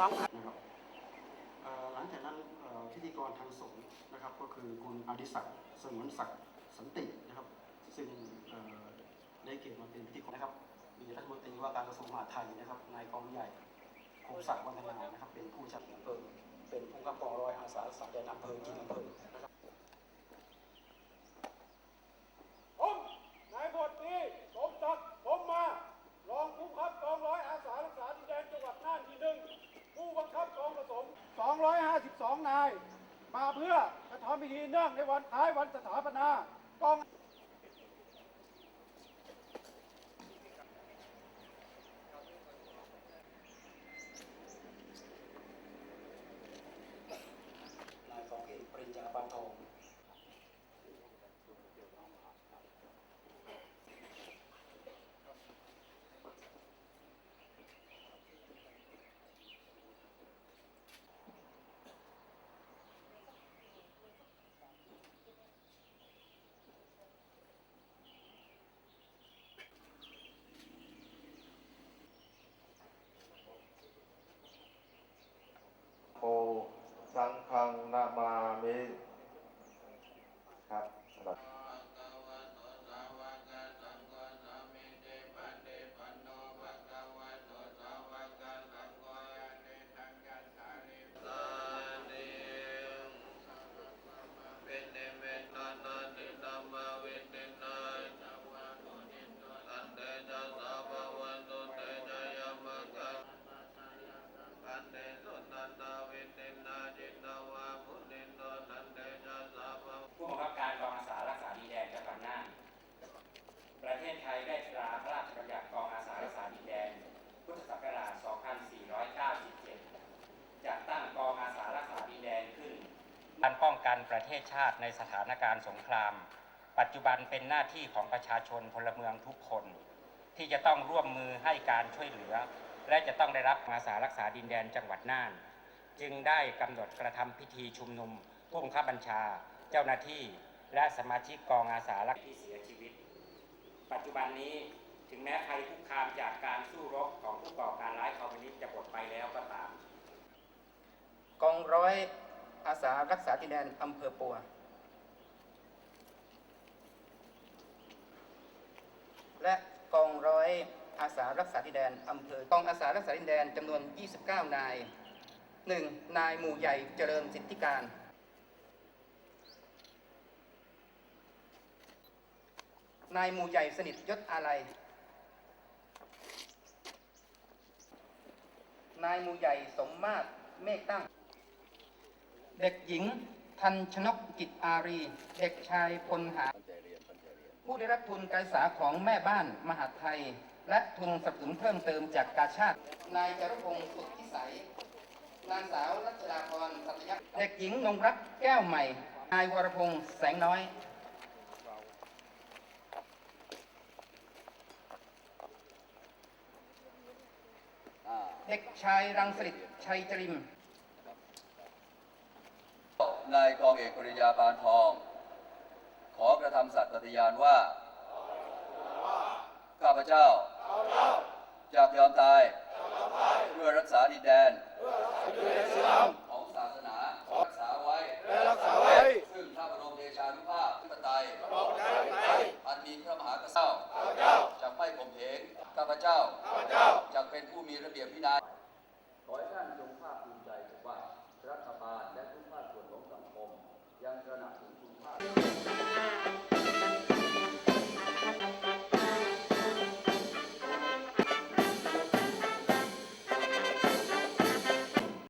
ท้องนะครับหลังจากนั้นพิธีกรทางสงฆ์นะครับ ก็คือคุณอดิศักดิ์สงวนศักดิ์สันตินะครับ ซึ่งได้เกียรติมาเป็นพิธีกรนะครับ มีรัฐมนตรีว่าการกระทรวงมหาดไทยนะครับนายกองใหญ่คงศักดิ์วัฒนานะครับ เป็นผู้จัดอำเภอเป็นผู้กำกับกองร้อยอาสาสมัครแดนอำเภอจินอำเภอนะครับ ผมนายบทตรีสมศักดิ์ผมมา รองผู้บังคับกองร้อยอาสารักษาดินแดนจังหวัดน่านที่หนึ่งผู้บังคับกองผสม 252 นาย มาเพื่อกระ รื่องในวันท้ายวันสถาปนากองนายกองเอกปริญญาปานทอง โอสังฆังนามามิครับสำหรับ ผู้บังคับการกองอาสารักษาดินแดนจังหวัดน่านประเทศไทยได้ตราพระราชบัญญัติกองอาสารักษาดินแดน พุทธศักราช 2497 จัดตั้งกองอาสารักษาดินแดนขึ้นการป้องกันประเทศชาติในสถานการณ์สงคราม ปัจจุบันเป็นหน้าที่ของประชาชนพลเมืองทุกคน ที่จะต้องร่วมมือให้การช่วยเหลือ และจะต้องได้รับอาสารักษาดินแดนจังหวัดน่าน จึงได้กำหนดกระทำพิธีชุมนุมผู้บังคับบัญชา เจ้าหน้าที่ และสมาชิกกองอาสารักที่เสียชีวิต ปัจจุบันนี้ถึงแม้ภัยคุกคามจากการสู้รบของผู้ก่อการร้ายคอมมิวนิสต์จะหมดไปแล้วก็ตาม กองร้อยอาสารักษาดินแดนอำเภอปัวและกองร้อยอาสารักษาดินแดนอำเภอกองอาสารักษาดินแดนจำนวน 29 นาย 1. นายหมู่ใหญ่เจริญสิทธิการ นายหมู่ใหญ่สนิทยศอาลัยนายหมู่ใหญ่สมมาตรเมฆตั้ง เด็กหญิงทันชนกกิจอารี เด็กชายพลหา ผู้ได้รับทุนการศึกษาของแม่บ้านมหาไทย และทุนสนับสนุนเพิ่มเติมจากกาชาติ นายจารพงศ์สุทธิสัยางสาวรัชดาพรสัตยะเด็กหญิงนงรักแก้วใหม่ นายวรพงศ์แสงน้อย เด็กชายรังสฤษดิ์ชัยจริม นายกองเอกปริญญาปานทอง ขอกระทำสัตย์ปฏิญาณว่า ข้าพเจ้าจะยอมตาย เพื่อรักษาดินแดนของศาสนารักษาไว้ ซึ่งพระบรมเดชานุภาพธิปไตยอันมีพระมหากษัตริย์จะไม่ข่ มเหงข้าพเจ้าจะเป็นผู้มีระเบียบวินัยขอให้ท่านจง